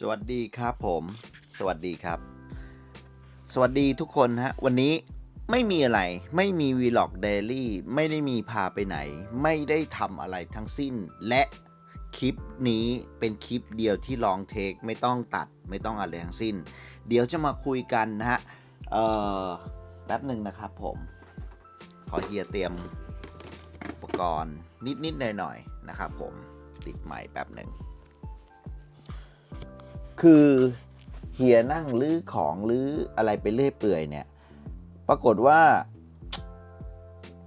สวัสดีครับผม สวัสดีครับ สวัสดีทุกคนฮะ วันนี้ไม่มีอะไร ไม่มีวีล็อกเดลี่ ไม่ได้มีพาไปไหน ไม่ได้ทำอะไรทั้งสิ้น และคลิปนี้เป็นคลิปเดียวที่ลองเทค ไม่ต้องตัด ไม่ต้องอะไรทั้งสิ้น เดี๋ยวจะมาคุยกันนะฮะ เอ่อ แป๊บหนึ่งนะครับผมขอเฮียเตรียมอุปกรณ์นิดๆหน่อยๆนะครับผม ติดใหม่แป๊บหนึ่ง คือเฮียนั่งลื้อของลื้ออะไรไปเรื่อยเปื่อยเนี่ย ปรากฏว่า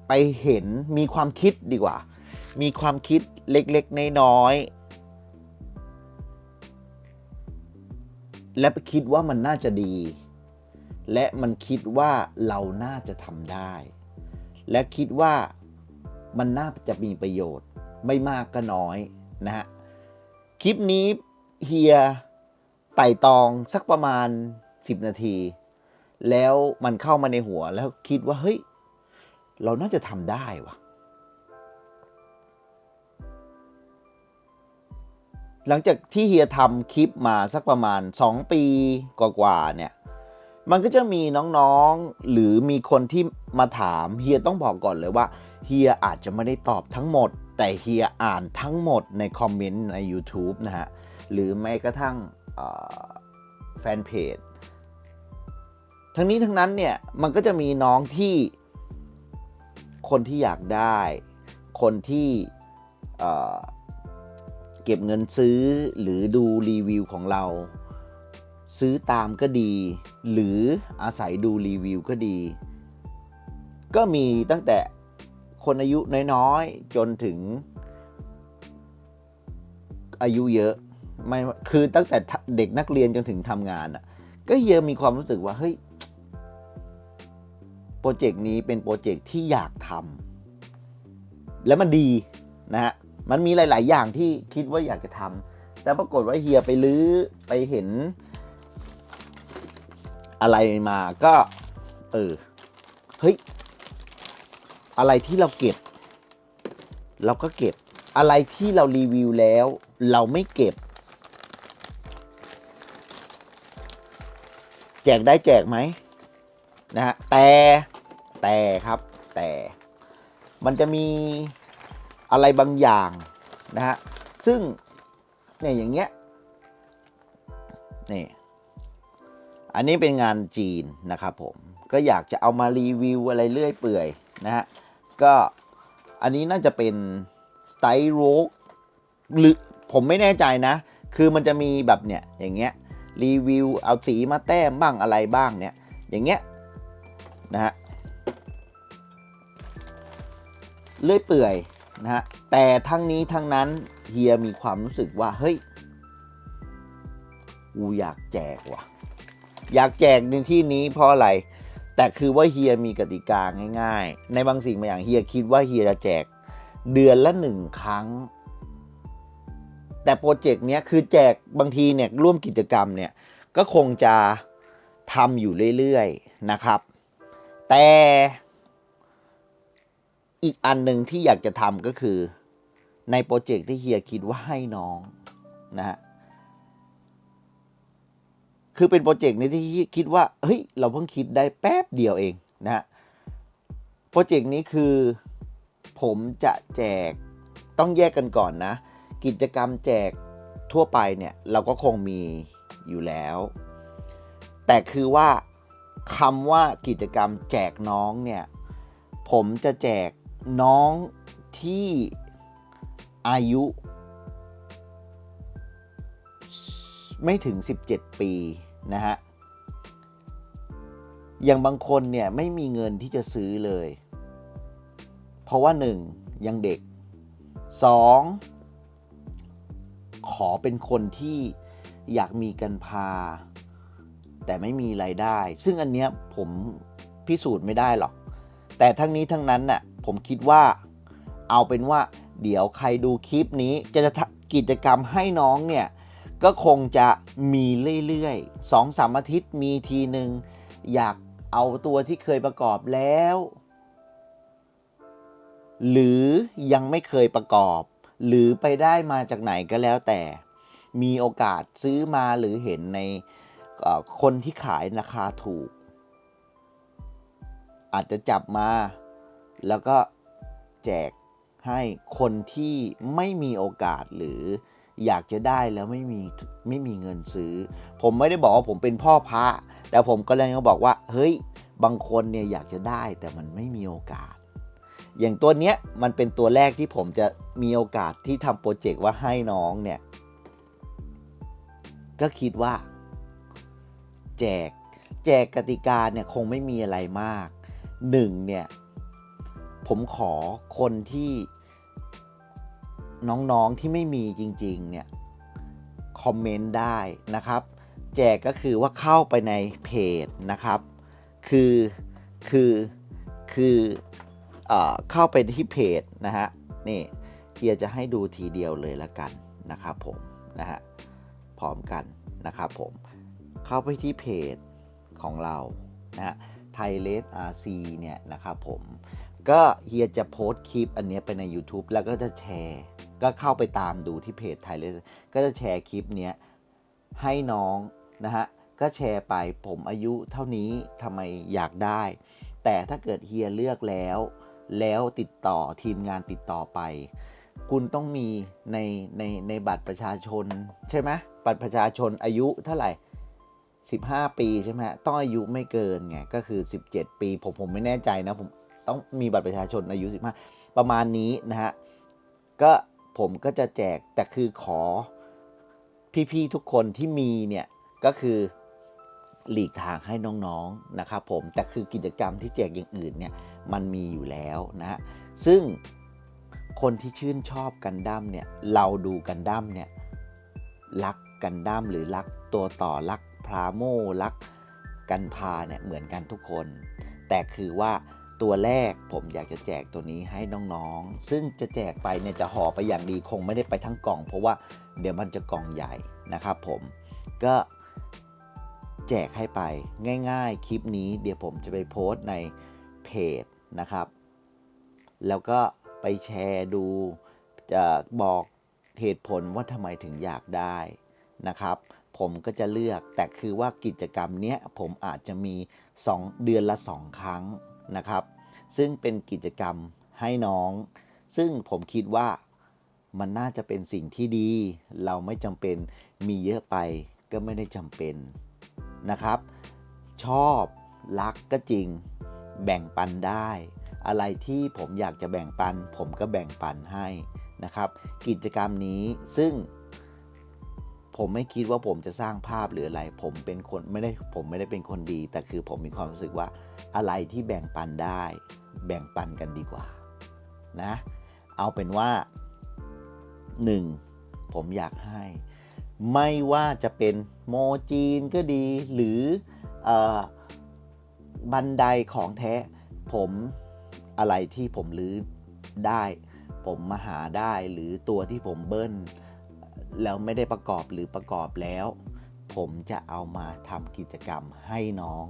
ไปเห็นมีความคิดดีกว่า มีความคิดเล็กๆน้อยๆและไปคิดว่ามันน่าจะดี และมันคิดว่าเราน่าจะทำได้ และคิดว่ามันน่าจะมีประโยชน์ ไม่มากก็น้อยนะฮะ คลิปนี้เฮีย ไต่ตองสักประมาณ 10 นาที แล้วมันเข้ามาในหัวแล้วคิดว่า เฮ้ย เราน่าจะทำได้วะหลังจากที่เฮียทำคลิปมาสักประมาณ 2 ปีกว่าๆเนี่ย มันก็จะมีน้องๆ หรือมีคนที่มาถามเฮียต้องบอกก่อนเลยว่าเฮียอาจจะไม่ได้ตอบทั้งหมด แต่เฮียอ่านทั้งหมดในคอมเมนต์ใน YouTube นะฮะ หรือแม้กระทั่ง แฟนเพจ ทั้งนี้ทั้งนั้นเนี่ยมันก็จะมีน้องที่คนที่อยากได้ คนที่เก็บเงินซื้อหรือดูรีวิวของเรา ซื้อตามก็ดี หรืออาศัยดูรีวิวก็ดี ก็มีตั้งแต่คนอายุน้อยๆ จนถึงอายุเยอะ ไม่คือตั้งแต่เด็กนักเรียนจนถึงทำงานอะ ก็เฮียมีความรู้สึกว่าเฮ้ยโปรเจกต์นี้เป็นโปรเจกต์ที่อยากทำและมันดีนะฮะมันมีหลาย ๆ อย่างที่คิดว่าอยากจะทำแต่ปรากฏว่าเฮียไปลื้อไปเห็น อะไรมาก็ เออเฮ้ยอะไรที่เราเก็บ เราก็เก็บอะไรที่เรารีวิวแล้ว เราไม่เก็บ แจกได้แจกไหมนะฮะแต่แต่ครับแต่มันจะมีอะไรบางอย่างนะฮะซึ่งเนี่ยอย่างเงี้ยนี่อันนี้เป็นงานจีนนะครับผมก็อยากจะเอามารีวิวอะไรเรื่อยเปื่อยนะฮะก็อันนี้น่าจะเป็นสไตล์โรกหรือผมไม่แน่ใจนะ คือมันจะมีแบบเนี่ยอย่างเงี้ย รีวิว เอาสีมาแต้มบ้างอะไรบ้างเนี่ย อย่างเงี้ยนะฮะเลื่อยเปื่อยนะฮะแต่ทั้งนี้ทั้งนั้นเฮียมีความรู้สึกว่า เฮ้ยกูอยากแจกว่ะ อยากแจกในที่นี้เพราะอะไร แต่คือว่าเฮียมีกติกาง่าย ๆ ในบางสิ่งบางอย่างเฮียคิดว่าเฮียจะแจกเดือนละหนึ่งครั้ง แต่โปรเจกต์เนี้ยคือแจกบางทีเนี่ยร่วมกิจกรรมเนี่ยก็คงจะทำอยู่เรื่อยๆนะครับ แต่อีกอันหนึ่งที่อยากจะทำก็คือในโปรเจกต์ที่เฮียคิดว่าให้น้องนะฮะคือเป็นโปรเจกต์นี้ที่คิดว่าเฮ้ยเราเพิ่งคิดได้แป๊บเดียวเองนะฮะโปรเจกต์นี้คือผมจะแจกต้องแยกกันก่อนนะ กิจกรรมแจกทั่วไปเนี่ยเราก็คงมีอยู่แล้ว แต่คือว่าคำว่ากิจกรรมแจกน้องเนี่ยผมจะแจกน้องที่อายุ ไม่ถึง 17 ปีนะฮะอย่างบางคนเนี่ยไม่มีเงินที่จะซื้อเลย เพราะว่า 1. ยังเด็ก 2. ขอเป็นคนที่อยากมีกันพา แต่ไม่มีไรายได้ ซึ่งอันเนี้ยผมพิสูจน์ไม่ได้หรอก แต่ทั้งนี้ทั้งนั้นน่ะผมคิดว่าเอาเป็นว่าเดี๋ยวใครดูคลิปนี้จะจะกิจกรรมให้น้องเนี่ย ก็คงจะมีเรื่อยๆสองสามอาทิตย์มีทีหนึ่งอยากเอาตัวที่เคยประกอบแล้ว หรือยังไม่เคยประกอบ หรือไปได้มาจากไหนก็แล้วแต่ มีโอกาสซื้อมาหรือเห็นในคนที่ขายราคาถูก อาจจะจับมาแล้วก็แจกให้คนที่ไม่มีโอกาสหรืออยากจะได้แล้วไม่มีไม่มีเงินซื้อ ผมไม่ได้บอกว่าผมเป็นพ่อพระ แต่ผมก็เลยบอกว่า เฮ้ย บางคนเนี่ยอยากจะได้แต่มันไม่มีโอกาส อย่างตัวเนี้ยมันเป็นตัวแรกที่ผมจะมีโอกาสที่ทำโปรเจกต์ว่าให้น้องเนี่ย ก็คิดว่า แจก แจกกติกาเนี่ยคงไม่มีอะไรมากหนึ่งเนี่ยผมขอคนที่น้องๆที่ไม่มีจริง ๆ เนี่ย คอมเมนต์ได้นะครับ แจกก็คือว่าเข้าไปในเพจนะครับ คือคือคือ เข้าไปที่เพจนะฮะนี่เฮียจะให้ดูทีเดียวเลยละกันนะครับผมนะฮะพร้อมกันนะครับผมเข้าไปที่เพจของเรานะฮะไทยเลสอาร์ซีเนี่ยนะครับผมก็เฮียจะโพสต์คลิปอันนี้ไปใน YouTube แล้วก็จะแชร์ก็เข้าไปตามดูที่เพจไทยเลสก็จะแชร์คลิปเนี้ยให้น้องนะฮะก็แชร์ไปผมอายุเท่านี้ทำไมอยากได้ แต่ถ้าเกิดเฮียเลือกแล้ว แล้วติดต่อทีมงานติดต่อไป คุณต้องมีในในในบัตรประชาชนใช่ไหมบัตรประชาชนอายุเท่าไหร่ 15 ปีใช่ไหมต้องอายุไม่เกินไงก็คือ 17 ปีผมผมไม่แน่ใจนะผมต้องมีบัตรประชาชนอายุ 15 ประมาณนี้นะฮะก็ผมก็จะแจกแต่คือขอพี่ๆทุกคนที่มีเนี่ยก็คือ หลีกทางให้น้องๆนะครับผมแต่คือกิจกรรมที่แจกอย่างอื่นเนี่ยมันมีอยู่แล้วนะฮะซึ่งคนที่ชื่นชอบกันดั้มเนี่ยเราดูกันดั้มเนี่ยรักกันดั้มหรือรักตัวต่อรักพราโมรักกันพาเนี่ยเหมือนกันทุกคน แต่คือว่าตัวแรกผมอยากจะแจกตัวนี้ให้น้องๆ ซึ่งจะแจกไปเนี่ยจะห่อไปอย่างดีคงไม่ได้ไปทั้งกล่อง เพราะว่าเดี๋ยวมันจะกล่องใหญ่นะครับผมก็ แจกให้ไปง่ายๆ คลิปนี้เดี๋ยวผมจะไปโพสต์ในเพจนะครับ แล้วก็ไปแชร์ดูจะบอกเหตุผลว่าทำไมถึงอยากได้นะครับ ผมก็จะเลือกแต่คือว่ากิจกรรมเนี้ยผมอาจจะมี 2 เดือนละ 2 ครั้งนะครับ ซึ่งเป็นกิจกรรมให้น้อง ซึ่งผมคิดว่ามันน่าจะเป็นสิ่งที่ดี เราไม่จำเป็นมีเยอะไปก็ไม่ได้จำเป็น นะครับ ชอบรักก็จริง แบ่งปันได้ อะไรที่ผมอยากจะแบ่งปัน ผมก็แบ่งปันให้นะครับ กิจกรรมนี้ซึ่งผมไม่คิดว่าผมจะสร้างภาพหรืออะไร ผมเป็นคนไม่ได้ผมไม่ได้เป็นคนดี แต่คือผมมีความรู้สึกว่าอะไรที่แบ่งปันได้ แบ่งปันกันดีกว่านะ เอาเป็นว่า 1. ผมอยากให้ ไม่ว่าจะเป็นโมจีนก็ดี หรืออบันไดของแท้ ผมอะไรที่ผมรื้อได้ ผมมาหาได้หรือตัวที่ผมเบิ้ลแล้วไม่ได้ประกอบหรือประกอบแล้ว ผมจะเอามาทำกิจกรรมให้น้อง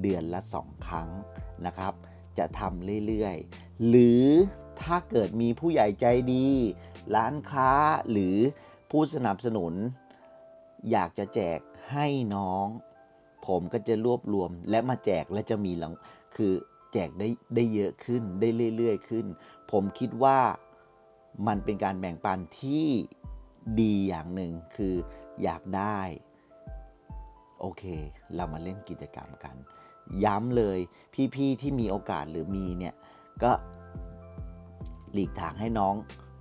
เดือนละสองครั้งนะครับ จะทำเรื่อยๆ หรือถ้าเกิดมีผู้ใหญ่ใจดี ร้านค้าหรือผู้สนับสนุน อยากจะแจกให้น้อง ผมก็จะรวบรวมและมาแจกและจะมีหลังคือแจกได้ได้เยอะขึ้นได้เรื่อย ๆ ขึ้น ผมคิดว่ามันเป็นการแบ่งปันที่ดีอย่างหนึ่งคืออยากได้ โอเค เรามาเล่นกิจกรรมกัน ย้ำเลยพี่ ๆ ที่มีโอกาสหรือมีเนี่ยก็หลีกทางให้น้อง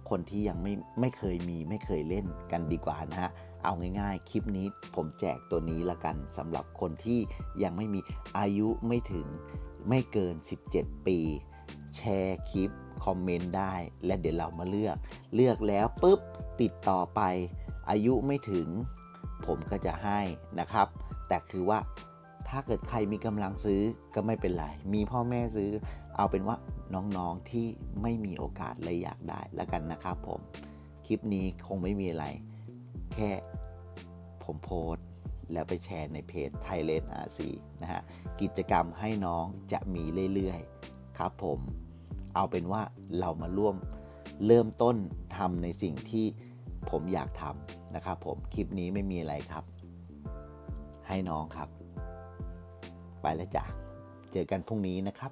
คนที่ยังไม่ไม่เคยมีไม่เคยเล่นกันดีกว่านะฮะ เอาง่ายๆ คลิปนี้ผมแจกตัวนี้ละกันสำหรับคนที่ยังไม่มีอายุไม่ถึงไม่เกิน 17 ปี แชร์คลิป คอมเมนต์ได้ และเดี๋ยวเรามาเลือก เลือกแล้วปุ๊บ ติดต่อไป อายุไม่ถึง ผมก็จะให้นะครับ แต่คือว่าถ้าเกิดใครมีกำลังซื้อก็ไม่เป็นไร มีพ่อแม่ซื้อ เอาเป็นว่าน้องๆที่ไม่มีโอกาสเลยอยากได้แล้วกันนะครับผม คลิปนี้คงไม่มีอะไร แค่ ผมโพสต์แล้วไปแชร์ในเพจไทยเลนอาซีนะฮะ กิจกรรมให้น้องจะมีเรื่อยๆ ครับผม เอาเป็นว่าเรามาร่วมเริ่มต้นทำในสิ่งที่ผมอยากทำนะครับผม คลิปนี้ไม่มีอะไรครับ ให้น้องครับ ไปแล้วจ้ะ เจอกันพรุ่งนี้นะครับ